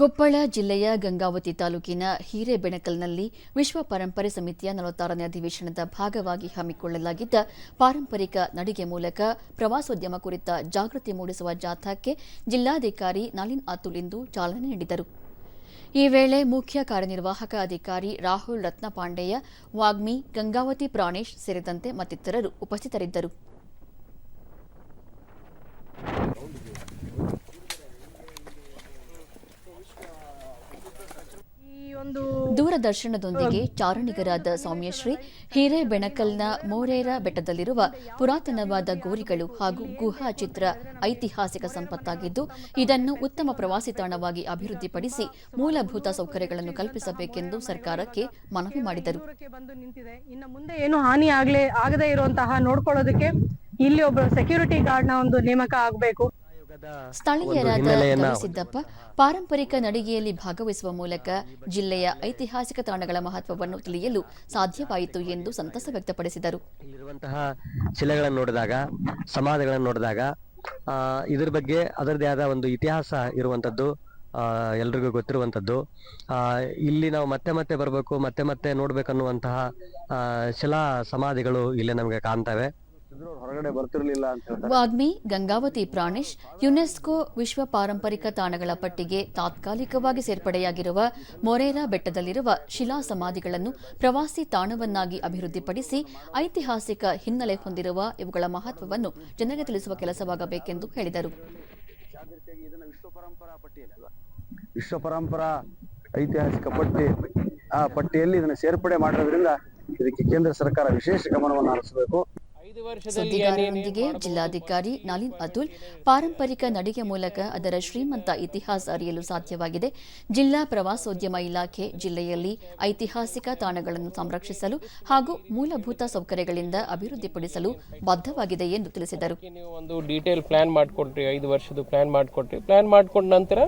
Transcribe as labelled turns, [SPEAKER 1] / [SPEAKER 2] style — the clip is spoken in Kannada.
[SPEAKER 1] ಕೊಪ್ಪಳ ಜಿಲ್ಲೆಯ ಗಂಗಾವತಿ ತಾಲೂಕಿನ ಹಿರೇಬೆಣಕಲ್ನಲ್ಲಿ ವಿಶ್ವ ಪರಂಪರೆ ಸಮಿತಿಯ ನಲವತ್ತಾರನೇ ಅಧಿವೇಶನದ ಭಾಗವಾಗಿ ಹಮ್ಮಿಕೊಳ್ಳಲಾಗಿದ್ದ ಪಾರಂಪರಿಕ ನಡಿಗೆ ಮೂಲಕ ಪ್ರವಾಸೋದ್ಯಮ ಕುರಿತ ಜಾಗೃತಿ ಮೂಡಿಸುವ ಜಾಥಾಕ್ಕೆ ಜಿಲ್ಲಾಧಿಕಾರಿ ನಳಿನ್ ಅತುಲ್ ಇಂದು ಚಾಲನೆ ನೀಡಿದರು. ಈ ವೇಳೆ ಮುಖ್ಯ ಕಾರ್ಯನಿರ್ವಾಹಕ ಅಧಿಕಾರಿ ರಾಹುಲ್ ರತ್ನಪಾಂಡೆಯ ವಾಗ್ಮಿ ಗಂಗಾವತಿ ಪ್ರಾಣೇಶ್ ಸೇರಿದಂತೆ ಮತ್ತಿತರರು ಉಪಸ್ಥಿತರಿದ್ದರು. ದೂರದರ್ಶನದೊಂದಿಗೆ ಚಾರಣಿಗರಾದ ಸೌಮ್ಯಶ್ರೀ ಹಿರೇಬೆಣಕಲ್ನ ಮೋರೇರ ಬೆಟ್ಟದಲ್ಲಿರುವ ಪುರಾತನವಾದ ಗೋರಿಗಳು ಹಾಗೂ ಗುಹಾ ಚಿತ್ರ ಐತಿಹಾಸಿಕ ಸಂಪತ್ತಾಗಿದ್ದು ಇದನ್ನು ಉತ್ತಮ ಪ್ರವಾಸಿ ತಾಣವಾಗಿ ಅಭಿವೃದ್ಧಿಪಡಿಸಿ ಮೂಲಭೂತ ಸೌಕರ್ಯಗಳನ್ನು ಕಲ್ಪಿಸಬೇಕೆಂದು ಸರ್ಕಾರಕ್ಕೆ ಮನವಿ ಮಾಡಿದರು.
[SPEAKER 2] ಇನ್ನು ಮುಂದೆ ಏನು ಹಾನಿ ಆಗ್ಲೇ ಆಗದೇ ಇರುವಂತಹ ನೋಡ್ಕೊಳ್ಳೋದಕ್ಕೆ ಇಲ್ಲಿ ಒಬ್ಬ ಸೆಕ್ಯೂರಿಟಿ ಗಾರ್ಡ್ನ ಒಂದು ನೇಮಕ ಆಗಬೇಕು.
[SPEAKER 1] ಸ್ಥಳೀಯರಾದ ಸಿದ್ದಪ್ಪ ಪಾರಂಪರಿಕ ನಡಿಗೆಯಲ್ಲಿ ಭಾಗವಹಿಸುವ ಮೂಲಕ ಜಿಲ್ಲೆಯ ಐತಿಹಾಸಿಕ ತಾಣಗಳ ಮಹತ್ವವನ್ನು ತಿಳಿಯಲು ಸಾಧ್ಯವಾಯಿತು ಎಂದು ಸಂತಸ ವ್ಯಕ್ತಪಡಿಸಿದರು.
[SPEAKER 3] ಶಿಲೆಗಳನ್ನು ನೋಡಿದಾಗ ಸಮಾಧಿಗಳನ್ನು ನೋಡಿದಾಗ ಇದರ ಬಗ್ಗೆ ಅದರದೇ ಆದ ಒಂದು ಇತಿಹಾಸ ಇರುವಂತದ್ದು ಎಲ್ರಿಗೂ ಗೊತ್ತಿರುವಂಥದ್ದು ಆ, ಇಲ್ಲಿ ನಾವು ಮತ್ತೆ ಮತ್ತೆ ಬರಬೇಕು ಮತ್ತೆ ಮತ್ತೆ ನೋಡ್ಬೇಕನ್ನುವಂತಹ ಶಿಲಾ ಸಮಾಧಿಗಳು ಇಲ್ಲಿ ನಮಗೆ ಕಾಣ್ತವೆ.
[SPEAKER 4] ಹೊರಗಡೆ ಬರ್ತಿರ್ಲಿಲ್ಲ ಅಂತ ಹೇಳ್ತಾರೆ.
[SPEAKER 1] ವಾಗ್ಮಿ ಗಂಗಾವತಿ ಪ್ರಾಣೇಶ್ ಯುನೆಸ್ಕೋ ವಿಶ್ವ ಪಾರಂಪರಿಕ ತಾಣಗಳ ಪಟ್ಟಿಗೆ ತಾತ್ಕಾಲಿಕವಾಗಿ ಸೇರ್ಪಡೆಯಾಗಿರುವ ಮೊರೇರಾ ಬೆಟ್ಟದಲ್ಲಿರುವ ಶಿಲಾ ಸಮಾಧಿಗಳನ್ನು ಪ್ರವಾಸಿ ತಾಣವನ್ನಾಗಿ ಅಭಿವೃದ್ಧಿಪಡಿಸಿ ಐತಿಹಾಸಿಕ ಹಿನ್ನೆಲೆ ಹೊಂದಿರುವ ಇವುಗಳ ಮಹತ್ವವನ್ನು ಜನರಿಗೆ ತಿಳಿಸುವ ಕೆಲಸವಾಗಬೇಕೆಂದು ಹೇಳಿದರು.
[SPEAKER 4] ವಿಶ್ವ ಪರಂಪರಾ ಐತಿಹಾಸಿಕ ಪಟ್ಟಿ. ಆ ಪಟ್ಟಿಯಲ್ಲಿ ಇದನ್ನು ಸೇರ್ಪಡೆ ಮಾಡಿರೋದ್ರಿಂದ ಇದಕ್ಕೆ ಕೇಂದ್ರ ಸರ್ಕಾರ ವಿಶೇಷ ಗಮನವನ್ನು ಹರಿಸಬೇಕು.
[SPEAKER 1] ಸುದ್ದಿಗಾರರೊಂದಿಗೆ ಜಿಲ್ಲಾಧಿಕಾರಿ ನಳಿನ್ ಅತುಲ್ ಪಾರಂಪರಿಕ ನಡಿಗೆ ಮೂಲಕ ಅದರ ಶ್ರೀಮಂತ ಇತಿಹಾಸ ಅರಿಯಲು ಸಾಧ್ಯವಾಗಿದೆ. ಜಿಲ್ಲಾ ಪ್ರವಾಸೋದ್ಯಮ ಇಲಾಖೆ ಜಿಲ್ಲೆಯಲ್ಲಿ ಐತಿಹಾಸಿಕ ತಾಣಗಳನ್ನು ಸಂರಕ್ಷಿಸಲು ಹಾಗೂ ಮೂಲಭೂತ ಸೌಕರ್ಯಗಳಿಂದ ಅಭಿವೃದ್ಧಿಪಡಿಸಲು ಬದ್ಧವಾಗಿದೆ ಎಂದು ತಿಳಿಸಿದರು.
[SPEAKER 5] ಒಂದು ಡೀಟೇಲ್ ಪ್ಲಾನ್ ಮಾಡಿಕೊಟ್ರಿ ಐದು ವರ್ಷದ ಪ್ಲಾನ್ ಮಾಡಿಕೊಟ್ರಿ. ಪ್ಲಾನ್ ಮಾಡ್ಕೊಂಡ ನಂತರ